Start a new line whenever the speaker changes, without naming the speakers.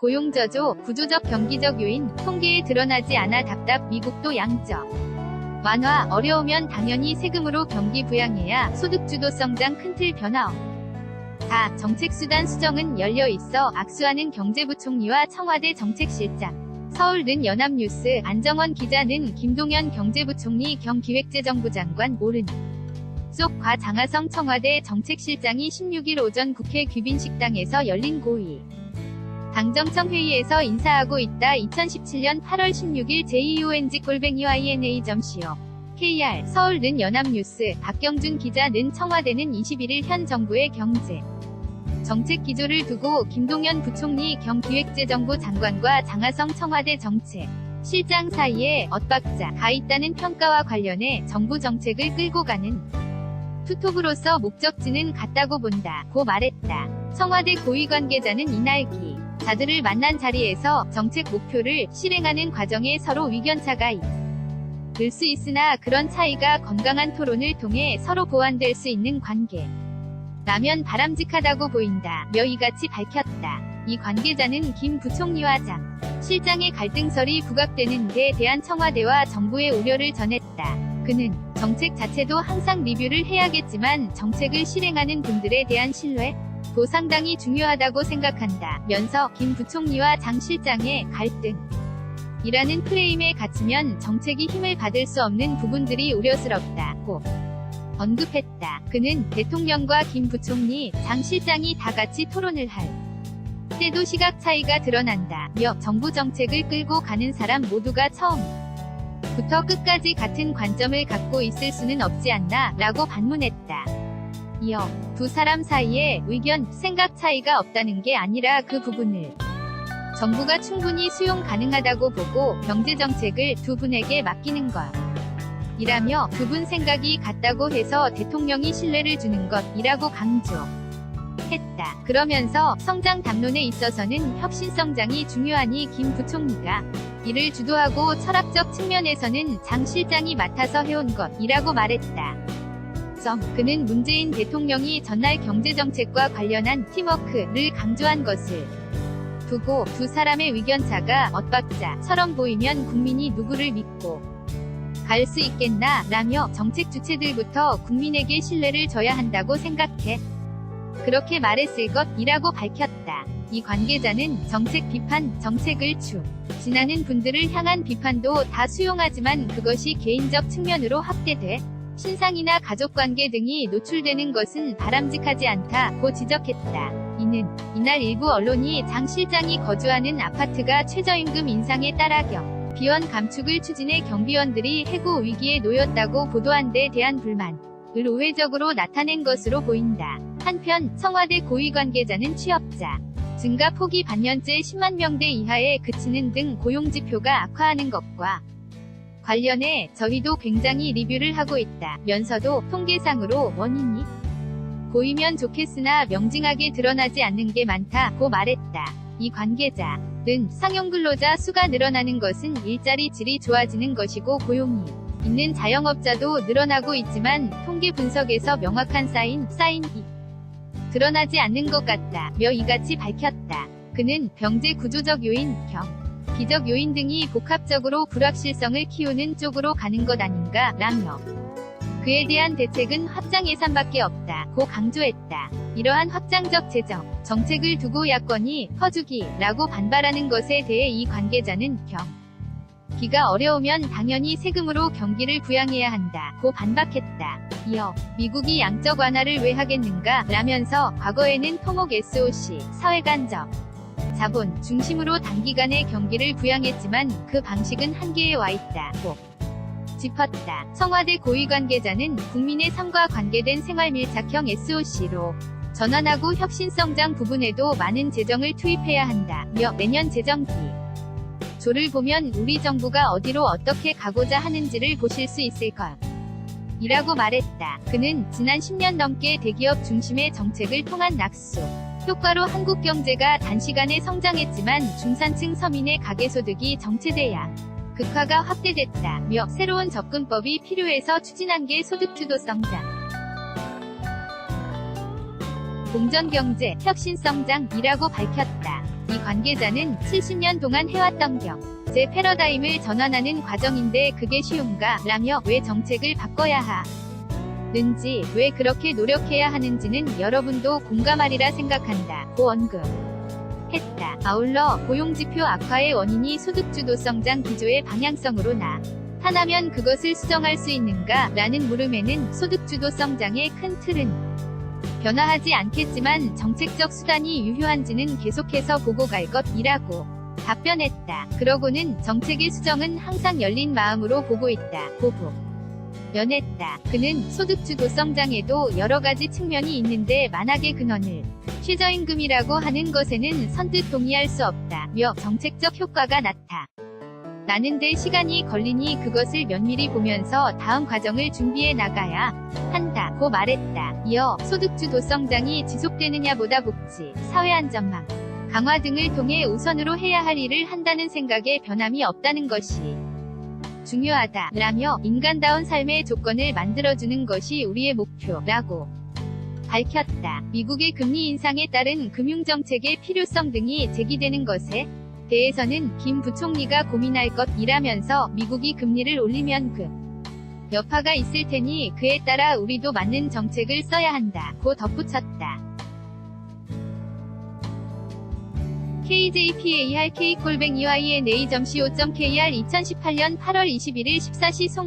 고용저조, 구조적 경기적 요인, 통계에 드러나지 않아 답답, 미국도 양적. 완화, 어려우면 당연히 세금으로 경기 부양해야 소득주도 성장 큰 틀 변화 없. 4. 정책수단 수정은 열려 있어 악수하는 경제부총리와 청와대 정책실장. 서울는 연합뉴스 안정원 기자는 김동연 경제부총리 겸 기획재정부 장관 오른. 쪽과 장하성 청와대 정책실장이 16일 오전 국회 귀빈식당에서 열린 고위. 당정청 회의에서 인사하고 있다 2017년 8월 16일 JEONG 골뱅이 YNA.co KR 서울는 연합뉴스 박경준 기자는 청와대는 21일 현 정부의 경제 정책 기조를 두고 김동연 부총리 겸 기획재정부 장관과 장하성 청와대 정책 실장 사이에 엇박자 가 있다는 평가와 관련해 정부 정책을 끌고 가는 투톱으로서 목적지는 같다고 본다. 고 말했다. 청와대 고위 관계자는 이날 기 자들을 만난 자리에서 정책 목표를 실행하는 과정에 서로 위견차가 있을 수 있으나 그런 차이가 건강한 토론을 통해 서로 보완될 수 있는 관계. 라면 바람직하다고 보인다. 며 이같이 밝혔다. 이 관계자는 김 부총리와 장 실장의 갈등설이 부각되는 데 대한 청와대와 정부의 우려를 전했다. 그는 정책 자체도 항상 리뷰를 해야겠지만 정책을 실행하는 분들에 대한 신뢰, 도 상당히 중요하다고 생각한다. 면서 김 부총리와 장 실장의 갈등. 이라는 프레임에 갇히면 정책이 힘을 받을 수 없는 부분들이 우려스럽다고 언급했다. 그는 대통령과 김 부총리, 장 실장이 다 같이 토론을 할 때도 시각 차이가 드러난다. 며 정부 정책을 끌고 가는 사람 모두가 처음부터 끝까지 같은 관점을 갖고 있을 수는 없지 않나 라고 반문했다. 이어 두 사람 사이에 의견, 생각 차이가 없다는 게 아니라 그 부분을 정부가 충분히 수용 가능하다고 보고 경제정책을 두 분에게 맡기는 것. 이라며 두 분 생각이 같다고 해서 대통령이 신뢰를 주는 것이라고 강조했다. 그러면서 성장 담론에 있어서는 혁신 성장이 중요하니 김 부총리가 이를 주도하고 철학적 측면에서는 장 실장이 맡아서 해온 것이라고 말했다. 점. 그는 문재인 대통령이 전날 경제정책과 관련한 팀워크를 강조한 것을 두고 두 사람의 의견차가 엇박자처럼 보이면 국민이 누구를 믿고 갈 수 있겠나 라며 정책 주체들부터 국민에게 신뢰를 줘야 한다고 생각해. 그렇게 말했을 것이라고 밝혔다. 이 관계자는 정책 비판, 정책을 추. 지나는 분들을 향한 비판도 다 수용하지만 그것이 개인적 측면으로 확대돼 신상이나 가족관계 등이 노출되는 것은 바람직하지 않다고 지적했다. 이는 이날 일부 언론이 장 실장이 거주하는 아파트가 최저임금 인상에 따라 경 비원 감축을 추진해 경비원들이 해고 위기에 놓였다고 보도한 데 대한 불만을 우회적으로 나타낸 것으로 보인다. 한편 청와대 고위 관계자는 취업자 증가 폭이 반년째 10만 명대 이하에 그치는 등 고용 지표가 악화하는 것과 관련해 저희도 굉장히 리뷰를 하고 있다. 면서도 통계상으로 원인이 보이면 좋겠으나 명징하게 드러나지 않는 게 많다고 말했다. 이 관계자는 상용 근로자 수가 늘어나는 것은 일자리 질이 좋아지는 것이고 고용이 있는 자영업자도 늘어나고 있지만 통계 분석에서 명확한 사인, 사인이 드러나지 않는 것 같다. 며 이같이 밝혔다. 그는 경제 구조적 요인, 경, 기적 요인 등이 복합적으로 불확실성을 키우는 쪽으로 가는 것 아닌가, 라며 그에 대한 대책은 확장 예산밖에 없다. 고 강조했다. 이러한 확장적 재정, 정책을 두고 야권이 퍼주기 라고 반발하는 것에 대해 이 관계자는 경. 기가 어려우면 당연히 세금으로 경기를 부양해야 한다. 고 반박했다. 이어 미국이 양적 완화를 왜 하겠는가 라면서 과거에는 토목 SOC, 사회간접, 자본 중심으로 단기간에 경기를 부양했지만 그 방식은 한계에 와 있다고 짚었다. 청와대 고위 관계자는 국민의 삶과 관계된 생활 밀착형 SOC로 전환하고 혁신성장 부분에도 많은 재정을 투입해야 한다. 며 내년 재정기 조를 보면 우리 정부가 어디로 어떻게 가고자 하는지를 보실 수 있을 것. 이라고 말했다. 그는 지난 10년 넘게 대기업 중심의 정책을 통한 낙수 효과로 한국 경제가 단시간에 성장했지만 중산층 서민의 가계소득이 정체돼야 극화가 확대됐다. 며 새로운 접근법이 필요해서 추진한 게 소득주도 성장. 공정경제, 혁신성장이라고 밝혔다. 이 관계자는 70년 동안 해왔던 경. 제 패러다임을 전환하는 과정인데 그게 쉬운가? 라며 왜 정책을 바꿔야 하 는지, 왜 그렇게 노력해야 하는지는 여러분도 공감하리라 생각한다. 고 언급. 했다. 아울러 고용지표 악화의 원인이 소득주도성장 기조의 방향성으로 나. 타나면 그것을 수정할 수 있는가? 라는 물음에는 소득주도성장의 큰 틀은 변화하지 않겠지만 정책적 수단이 유효한지는 계속해서 보고 갈 것이라고 답변했다. 그러고는 정책의 수정은 항상 열린 마음으로 보고 있다. 보복. 연했다. 그는 소득주도성 장에도 여러 가지 측면이 있는데 만악의 근원을 최저임금이라고 하는 것에는 선뜻 동의할 수 없다. 며 정책적 효과가 나타. 나는데 시간이 걸리니 그것을 면밀히 보면서 다음 과정을 준비해 나가야 한다고 말했다. 이어 소득주도성장이 지속되느냐보다 복지, 사회 안전망, 강화 등을 통해 우선으로 해야 할 일을 한다는 생각에 변함이 없다는 것이 중요하다. 라며 인간다운 삶의 조건을 만들어주는 것이 우리의 목표라고 밝혔다. 미국의 금리 인상에 따른 금융정책의 필요성 등이 제기되는 것에 대해서는 김 부총리가 고민할 것이라면서 미국이 금리를 올리면 그 여파가 있을 테니 그에 따라 우리도 맞는 정책을 써야 한다. 고 덧붙였다. KJPAR K골뱅 EYNA.co.kr 2018년 8월 21일 14시 송